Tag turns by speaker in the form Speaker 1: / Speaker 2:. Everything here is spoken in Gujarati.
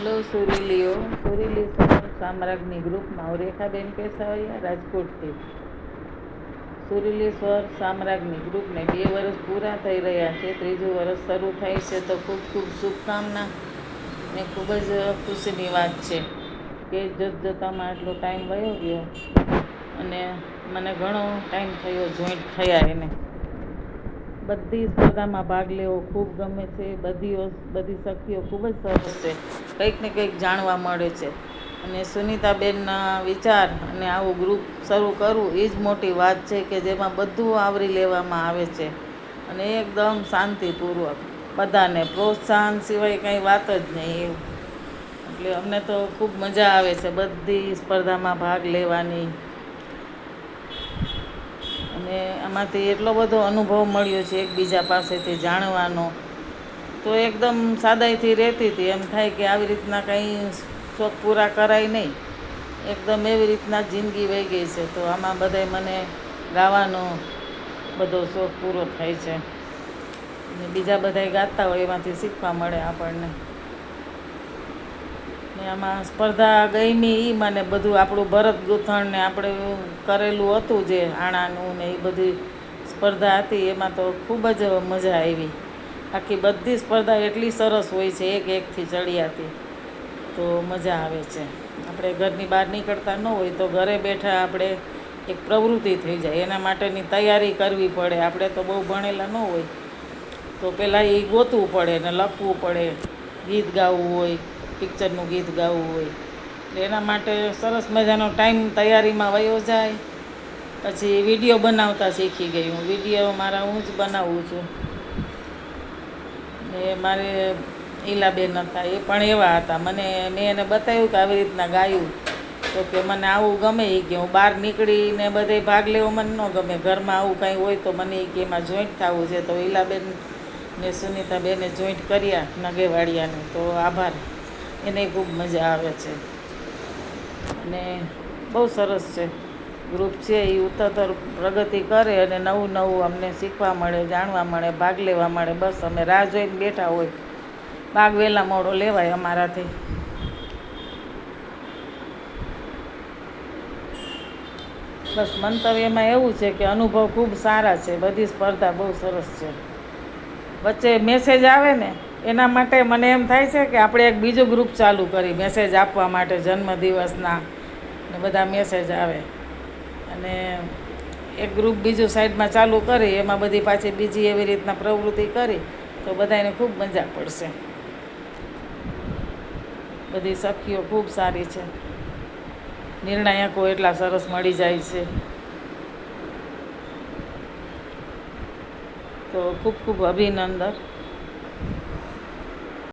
Speaker 1: હેલો સુરીલીઓ સુરીલી સામ્રાજ્ઞી ગ્રુપમાં હું રેખાબેન રાજકોટથી. સુરીલી સ્વર સામ્રાજ્ઞી ગ્રુપને બે વર્ષ પૂરા થઈ રહ્યા છે, ત્રીજું વર્ષ શરૂ થાય છે, તો ખૂબ ખૂબ શુભકામના ને ખૂબ જ ખુશીની વાત છે કે જત જતામાં આટલો ટાઈમ વયો ગયો અને મને ઘણો ટાઈમ થયો જોઈન્ટ થયા એને. બધી સ્પર્ધામાં ભાગ લેવો ખૂબ ગમે છે. બધી બધી સખીઓ ખૂબ જ સરસ છે. કંઈક ને કંઈક જાણવા મળે છે. અને સુનિતાબેનના વિચાર અને આવું ગ્રુપ શરૂ કરવું એ જ મોટી વાત છે કે જેમાં બધું આવરી લેવામાં આવે છે. અને એકદમ શાંતિપૂર્વક બધાને પ્રોત્સાહન સિવાય કંઈ વાત જ નહીં એવું. એટલે અમને તો ખૂબ મજા આવે છે બધી સ્પર્ધામાં ભાગ લેવાની. અને આમાંથી એટલો બધો અનુભવ મળ્યો છે એકબીજા પાસેથી જાણવાનો. તો એકદમ સાદાઈથી રહેતી હતી એમ થાય કે આવી રીતના કંઈ શોખ પૂરા કરાય નહીં. એકદમ એવી રીતના જિંદગી વહી ગઈ છે. તો આમાં બધાય મને ગાવાનો બધો શોખ પૂરો થાય છે. બીજા બધાય ગાતા હોય એમાંથી શીખવા મળે આપણને. ને આમાં સ્પર્ધા ગમી એ મને બધું આપણું ભરત ગૂંથણ ને આપણે કરેલું હતું જે આણાનું ને એ બધી સ્પર્ધા હતી, એમાં તો ખૂબ જ મજા આવી. આખી બધી સ્પર્ધા એટલી સરસ હોય છે, એક એકથી ચડિયાતી. તો મજા આવે છે. આપણે ઘરની બહાર નીકળતા ન હોય તો ઘરે બેઠા આપણે એક પ્રવૃત્તિ થઈ જાય. એના માટેની તૈયારી કરવી પડે. આપણે તો બહુ ભણેલા ન હોય. તો પહેલાં એ ગોતવું પડે ને લખવું પડે. ગીત ગાવું હોય. પિક્ચરનું ગીત ગાવું હોય. એટલે એના માટે સરસ મજાનો ટાઈમ તૈયારીમાં વયો જાય. પછી વીડિયો બનાવતા શીખી ગઈ હું. વીડિયો મારા હું જ બનાવું છું. ને મારે ઈલાબેન હતા, એ પણ એવા હતા. મને, મેં એને બતાવ્યું કે આવી રીતના ગાયું. તો કે મને આવું ગમે એ કે હું બહાર નીકળીને બધે ભાગ લેવો મને ન ગમે. ઘરમાં આવું કાંઈ હોય તો મને એ કે એમાં જોઈન્ટ થવું છે. તો ઈલાબેન ને સુનિતાબેને જોઈન્ટ કર્યા નગેવાડિયાને. તો આભાર. એને ખૂબ મજા આવે છે. અને બહુ સરસ છે. ગ્રુપ છે, એ ઉત્તર પ્રગતિ કરે અને નવું નવું અમને શીખવા મળે, જાણવા મળે, ભાગ લેવા મળે. બસ અમે રાહ જોઈને બેઠા હોય. ભાગ વહેલા મોડો લેવાય અમારાથી. બસ મંતવ્યમાં એવું છે કે અનુભવ ખૂબ સારા છે. બધી સ્પર્ધા બહુ સરસ છે. વચ્ચે મેસેજ આવે ને? એના માટે મને એમ થાય છે કે આપણે એક બીજું ગ્રુપ ચાલુ કરી મેસેજ આપવા માટે, જન્મદિવસના ને બધા મેસેજ આવે. અને એક ગ્રુપ બીજું સાઈડમાં ચાલુ કરી, એમાં બધી પાછી બીજી એવી રીતના પ્રવૃત્તિ કરી, તો બધાને ખૂબ મજા પડશે. બધી સખીઓ ખૂબ સારી છે. નિર્ણાયકો એટલા સરસ મળી જાય છે. તો ખૂબ ખૂબ અભિનંદન.